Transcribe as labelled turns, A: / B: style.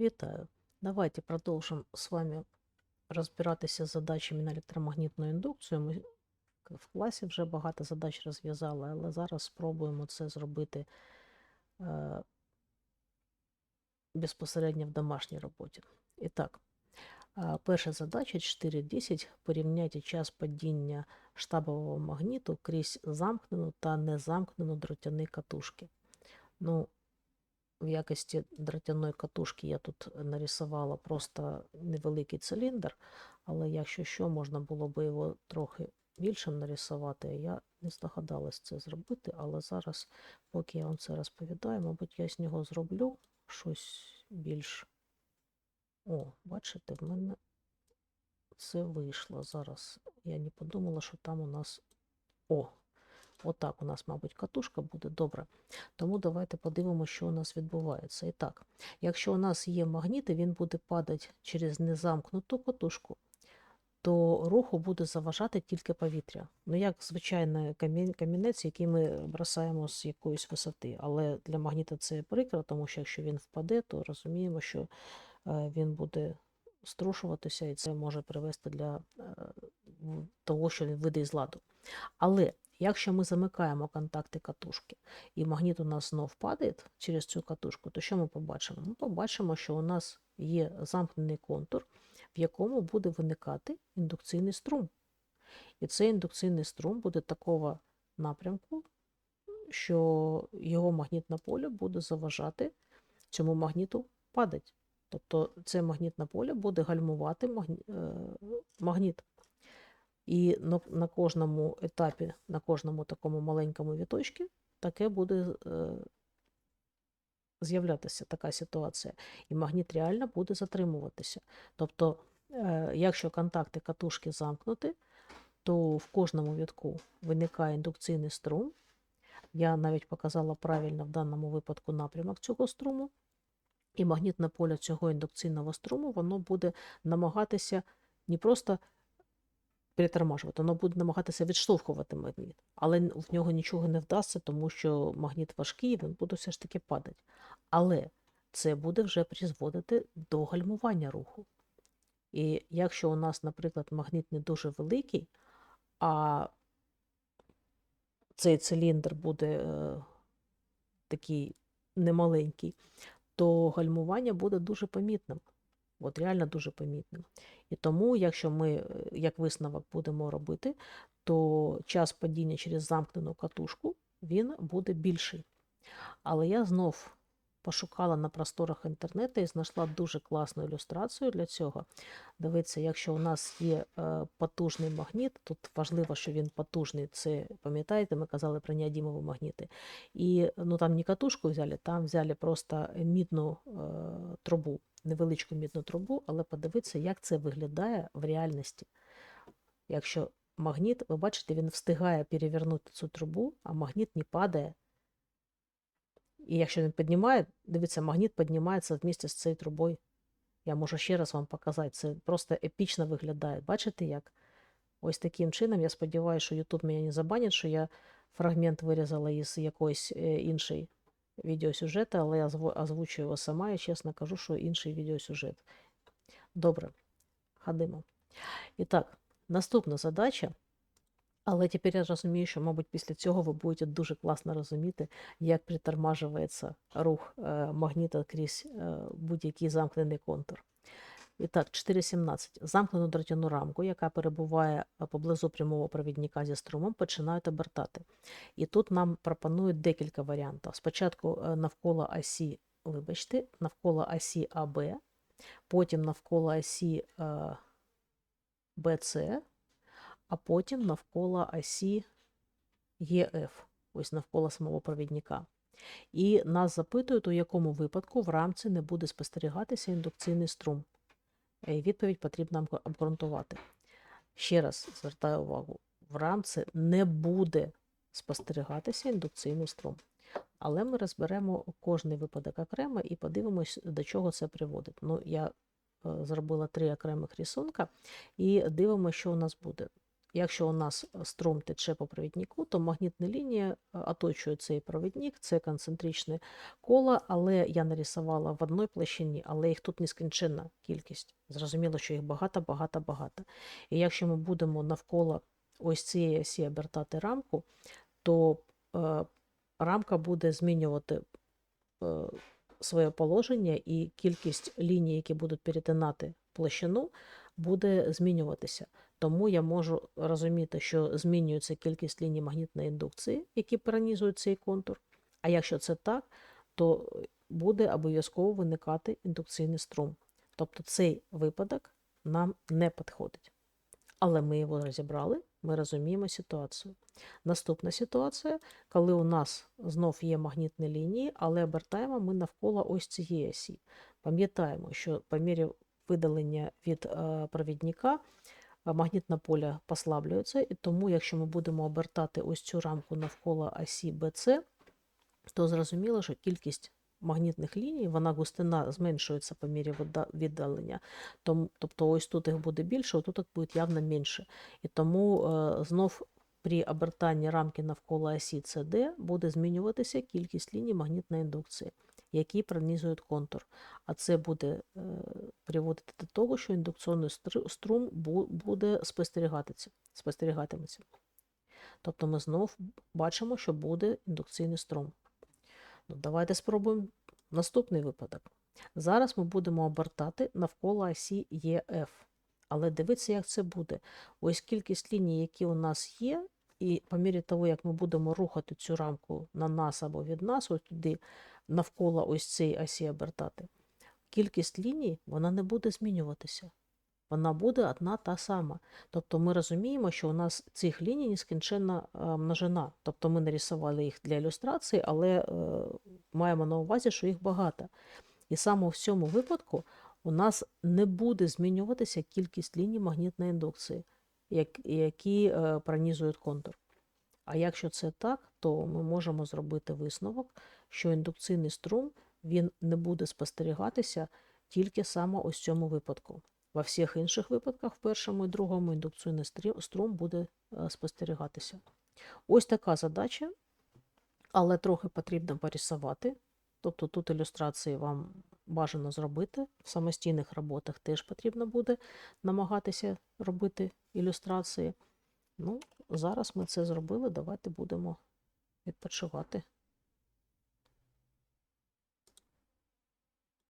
A: Вітаю! Давайте продовжимо з вами розбиратися з задачами на електромагнітну індукцію. Ми в класі вже багато задач розв'язали, але зараз спробуємо це зробити е, безпосередньо в домашній роботі. І так, е, перша задача 4.10. Порівняйте час падіння штабового магніту крізь замкнену та незамкнену дротяні катушки. Ну, в якості дротяної катушки я тут нарисувала просто невеликий циліндр, але якщо що, можна було би його трохи більшим нарисувати. Я не здогадалась це зробити, але зараз, поки я вам це розповідаю, мабуть, я з нього зроблю щось більш. О, бачите, в мене це вийшло зараз. Я не подумала, що там у нас. О! Отак у нас, мабуть, катушка буде добре. Тому давайте подивимося, що у нас відбувається. І так, якщо у нас є магніт, і він буде падати через незамкнуту катушку, то руху буде заважати тільки повітря. Ну, як камінь- камінець, який ми бросаємо з якоїсь висоти. Але для магніта це прикро, тому що якщо він впаде, то розуміємо, що е, він буде струшуватися, і це може привести для е, того, що він вийде із ладу. Але якщо ми замикаємо контакти катушки, і магніт у нас знов падає через цю катушку, то що ми побачимо? Ми побачимо, що у нас є замкнений контур, в якому буде виникати індукційний струм. І цей індукційний струм буде такого напрямку, що його магнітне поле буде заважати цьому магніту падати. Тобто це магнітне поле буде гальмувати е, магніт. І на, кожному етапі, на кожному такому маленькому віточці таке буде е, з'являтися така ситуація. І магніт реально буде затримуватися. Тобто, е, якщо контакти катушки замкнуті, то в кожному вітку виникає індукційний струм. Я навіть показала правильно в даному випадку напрямок цього струму. І магнітне поле цього індукційного струму воно буде намагатися не просто перетормажувати, воно буде намагатися відштовхувати магніт, але в нього нічого не вдасться, тому що магніт важкий, він буде все ж таки падати. Але це буде вже призводити до гальмування руху. І якщо у нас, наприклад, магніт не дуже великий, а цей циліндр буде е, такий немаленький, то гальмування буде дуже помітним. От реально дуже помітним. І тому, якщо ми, е, як висновок, будемо робити, то час падіння через замкнену катушку він буде більший. Але я знов пошукала на просторах інтернету і знайшла дуже класну ілюстрацію для цього. Дивіться, якщо у нас є е, потужний магніт, тут важливо, що він потужний. Це пам'ятаєте, ми казали про неодімові магніти. І ну там не катушку взяли, там взяли просто мідну е, трубу, невеличку мідну трубу, але подивіться, як це виглядає в реальності. Якщо магніт, ви бачите, він встигає перевернути цю трубу, а магніт не падає. І якщо він піднімає, дивіться, магніт піднімається вместе з цією трубою. Я можу ще раз вам показати. Це просто епічно виглядає. Бачите як? Ось таким чином, я сподіваюся, що YouTube мене не забанить, що я фрагмент вирізала із якоїсь е, іншої відеосюжету, але я озвучую його сама і чесно кажу, що інший відеосюжет. Добре, ходимо. І так, наступна задача. Але тепер я розумію, що, мабуть, після цього ви будете дуже класно розуміти, як притормажується рух е, магніта крізь е, будь-який замкнений контур. І так, 4.17. Замкнену дротяну рамку, яка перебуває е, поблизу прямого провідника зі струмом, починають обертати. І тут нам пропонують декілька варіантів. Спочатку е, навколо осі, вибачте, навколо осі АБ, потім навколо осі е, БЦ, а потім навколо осі ЄФ, ось навколо самого провідника. І нас запитують, у якому випадку в рамці не буде спостерігатися індукційний струм. І відповідь потрібно обґрунтувати. Ще раз звертаю увагу: в рамці не буде спостерігатися індукційний струм. Але ми розберемо кожний випадок окремо і подивимось, до чого це приводить. Ну, я е, зробила три окремих рисунка і дивимося, що у нас буде. Якщо у нас струм тече по провіднику, то магнітна лінія е, оточує цей провідник, це концентричне коло, але я нарисувала в одній площині, але їх тут нескінченна кількість. Зрозуміло, що їх багато, багато, багато. І якщо ми будемо навколо ось цієї осі обертати рамку, то е, рамка буде змінювати е, своє положення, і кількість ліній, які будуть перетинати площину, буде змінюватися. Тому я можу розуміти, що змінюється кількість ліній магнітної індукції, які пронізують цей контур. А якщо це так, то буде обов'язково виникати індукційний струм. Тобто цей випадок нам не підходить. Але ми його розібрали, ми розуміємо ситуацію. Наступна ситуація, коли у нас знов є магнітні лінії, але обертаємо ми навколо ось цієї осі. Пам'ятаємо, що по мірі видалення від е, провідника магнітне поле послаблюється, і тому, якщо ми будемо обертати ось цю рамку навколо осі BC, то зрозуміло, що кількість магнітних ліній, вона густина зменшується по мірі віддалення. Тобто ось тут їх буде більше, а тут буде явно менше. І тому е, знов при обертанні рамки навколо осі CD буде змінюватися кількість ліній магнітної індукції, які пронизують контур. А це буде е, приводити до того, що індукційний струм буде спостерігатиметься. Тобто ми знов бачимо, що буде індукційний струм. Ну, давайте спробуємо наступний випадок. Зараз ми будемо обертати навколо осі ЕФ. Але дивіться, як це буде. Ось кількість ліній, які у нас є, і по мірі того, як ми будемо рухати цю рамку на нас або від нас, ось туди навколо ось цієї осі обертати, кількість ліній вона не буде змінюватися. Вона буде одна та сама. Тобто ми розуміємо, що у нас цих ліній нескінченна е, множина. Тобто ми нарисували їх для ілюстрації, але е, маємо на увазі, що їх багато. І саме в цьому випадку у нас не буде змінюватися кількість ліній магнітної індукції, які е, пронізують контур. А якщо це так, то ми можемо зробити висновок, що індукційний струм він не буде спостерігатися тільки саме ось цьому випадку. Во всіх інших випадках, в першому і другому, індукційний струм буде е, спостерігатися. Ось така задача, але трохи потрібно порисувати. Тобто тут ілюстрації вам бажано зробити. В самостійних роботах теж потрібно буде намагатися робити ілюстрації. Ну, зараз ми це зробили. Давайте будемо відпочивати.